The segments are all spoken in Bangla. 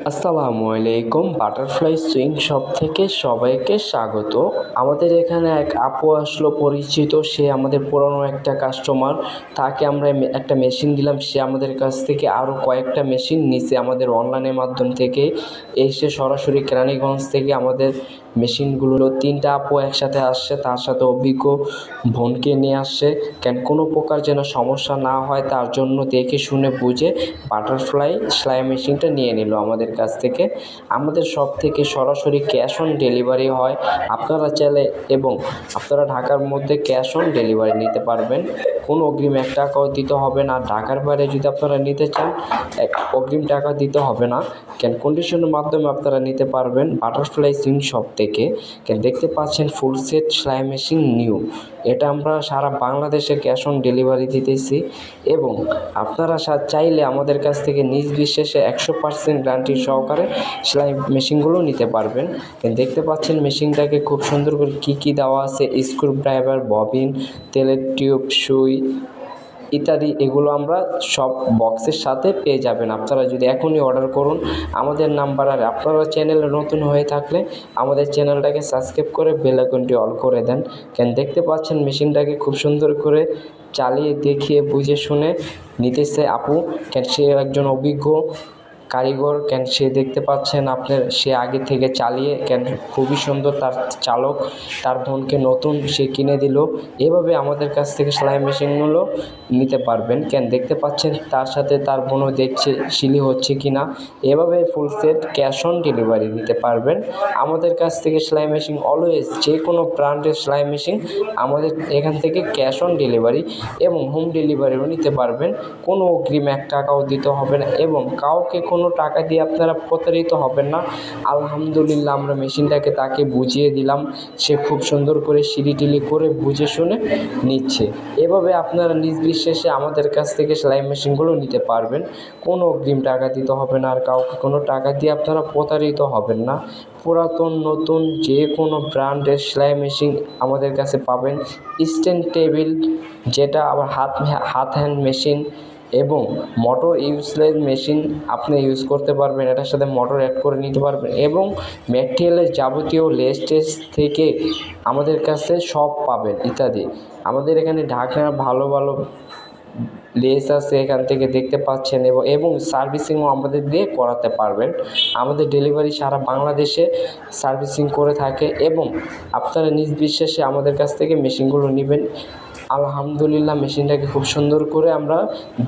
আসসালামু আলাইকুম বাটারফ্লাই সুইং শপ থেকে সবাইকে স্বাগত। আমাদের এখানে এক আপু আসলো, পরিচিত। সে আমাদের পুরনো একটা কাস্টমার তাকে আমরা একটা মেশিন দিলাম। সে আমাদের কাছ থেকে আরও কয়েকটা মেশিন নিছে আমাদের অনলাইনের মাধ্যম থেকে। এসে সরাসরি কেরানীগঞ্জ থেকে আমাদের মেশিনগুলো তিনটা আপু একসাথে আসছে, তার সাথে অভিজ্ঞ বোনকে নিয়ে আসছে। কেন, কোনো প্রকার যেন সমস্যা না হয়, তার জন্য দেখে শুনে বুঝে বাটারফ্লাই সেলাই মেশিনটা নিয়ে নিল আমাদের কাছ থেকে। আমাদের সব থেকে সরাসরি ক্যাশ অন ডেলিভারি হয়। আপনারা চাইলে এবং আপনারা ঢাকার মধ্যে ক্যাশ অন ডেলিভারি নিতে পারবেন। কোনো অগ্রিম এক টাকাও দিতে হবে না। ঢাকার বাইরে যদি আপনারা নিতে চান, এক অগ্রিম টাকা দিতে হবে না। ক্যান কন্ডিশনের মাধ্যমে আপনারা নিতে পারবেন বাটারফ্লাই সিং শপ থেকে। ক্যান দেখতে পাচ্ছেন ফুল সেট সেলাই মেশিন নিউ এটা আমরা সারা বাংলাদেশে ক্যাশ অন ডেলিভারি দিতেছি এবং আপনারা চাইলে আমাদের কাছ থেকে নিজ বিশেষে একশো পার্সেন্ট গ্যারান্টি সহকারে সেলাই মেশিনগুলো নিতে পারবেন। দেখতে পাচ্ছেন মেশিনটাকে খুব সুন্দর করে কী কী দেওয়া আছে, স্ক্রু ড্রাইভার, ববিন, তেলের টিউব, সুই ইত্যাদি, এগুলো আমরা সব বক্সের সাথে পেয়ে যাবেন। আপনারা যদি এখনই অর্ডার করুন, আমাদের নাম্বার আর আপনারা চ্যানেলে নতুন হয়ে থাকলে আমাদের চ্যানেলটাকে সাবস্ক্রাইব করে বেল আইকনটি অল করে দেন। কেন দেখতে পাচ্ছেন মেশিনটাকে খুব সুন্দর করে চালিয়ে দেখিয়ে, বুঝে শুনে নিতেছে আপু। কেন সে একজন অভিজ্ঞ কারিগর, কেন সে দেখতে পাচ্ছেন আপনার, সে আগে থেকে চালিয়ে, কেন খুবই সুন্দর তার চালক, তার বোনকে নতুন সে কিনে দিল। এভাবে আমাদের কাছ থেকে সেলাই মেশিনগুলো নিতে পারবেন। কেন দেখতে পাচ্ছেন তার সাথে তার বোনও দেখছে সিলি হচ্ছে কি না এভাবে full set cash on delivery নিতে পারবেন। আমাদের কাছ থেকে সেলাই মেশিন অলওয়েজ যে কোনো ব্র্যান্ডের সেলাই মেশিন আমাদের এখান থেকে ক্যাশ অন ডেলিভারি এবং হোম ডেলিভারিও নিতে পারবেন। কোনো অগ্রিম এক টাকাও দিতে হবে না এবং কাউকে কোনো টাকা দিয়ে আপনারা প্রতারিত হবেন না। আলহামদুলিল্লাহ, আমরা মেশিনটাকে তাকে বুঝিয়ে দিলাম। সে খুব সুন্দর করে সিঁড়ি টিলি করে বুঝে শুনে নিচ্ছে। এভাবে আপনারা নিজ বিশ্বাসে আমাদের কাছ থেকে সেলাই মেশিনগুলো নিতে পারবেন। কোনো অগ্রিম টাকা দিতে হবে না আর কাউকে কোনো টাকা দিয়ে আপনারা প্রতারিত হবেন না। পুরাতন, নতুন যে কোনো ব্র্যান্ডের সেলাই মেশিন আমাদের কাছে পাবেন। স্ট্যান্ড টেবিল, যেটা আবার হাত হাত হ্যান্ড মেশিন এবং মোটর ইউজলেস মেশিন আপনি ইউজ করতে পারবেন, এটার সাথে মোটর অ্যাড করে নিতে পারবেন এবং ম্যাটেরিয়ালের যাবতীয় লেস টেস থেকে আমাদের কাছে সব পাবেন ইত্যাদি। আমাদের এখানে ঢাকার ভালো ভালো লেস আছে, এখান থেকে দেখতে পাচ্ছেন এবং এবং সার্ভিসিংও আমাদের দিয়ে করাতে পারবেন। আমাদের ডেলিভারি সারা বাংলাদেশে সার্ভিসিং করে থাকে এবং আপনারা নিজ বিশ্বাসে আমাদের কাছ থেকে মেশিনগুলো নেবেন। আলহামদুলিল্লাহ মেশিনটাকে খুব সুন্দর করে আমরা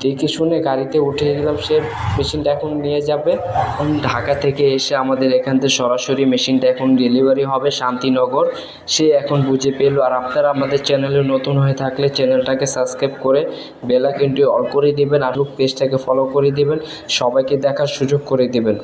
দেখে শুনে গাড়িতে উঠিয়ে দিলাম। সে মেশিনটা এখন নিয়ে যাবে। এখন ঢাকা থেকে এসে আমাদের এখান থেকে সরাসরি মেশিনটা এখন ডেলিভারি হবে শান্তিনগর। সে এখন বুঝে পেল। আর আপনারা আমাদের চ্যানেলে নতুন হয়ে থাকলে চ্যানেলটাকে সাবস্ক্রাইব করে বেল আইকনটি অল করে দিবেন। আর পেজটাকে ফলো করে দিবেন। সবাইকে দেখার সুযোগ করে দিবেন।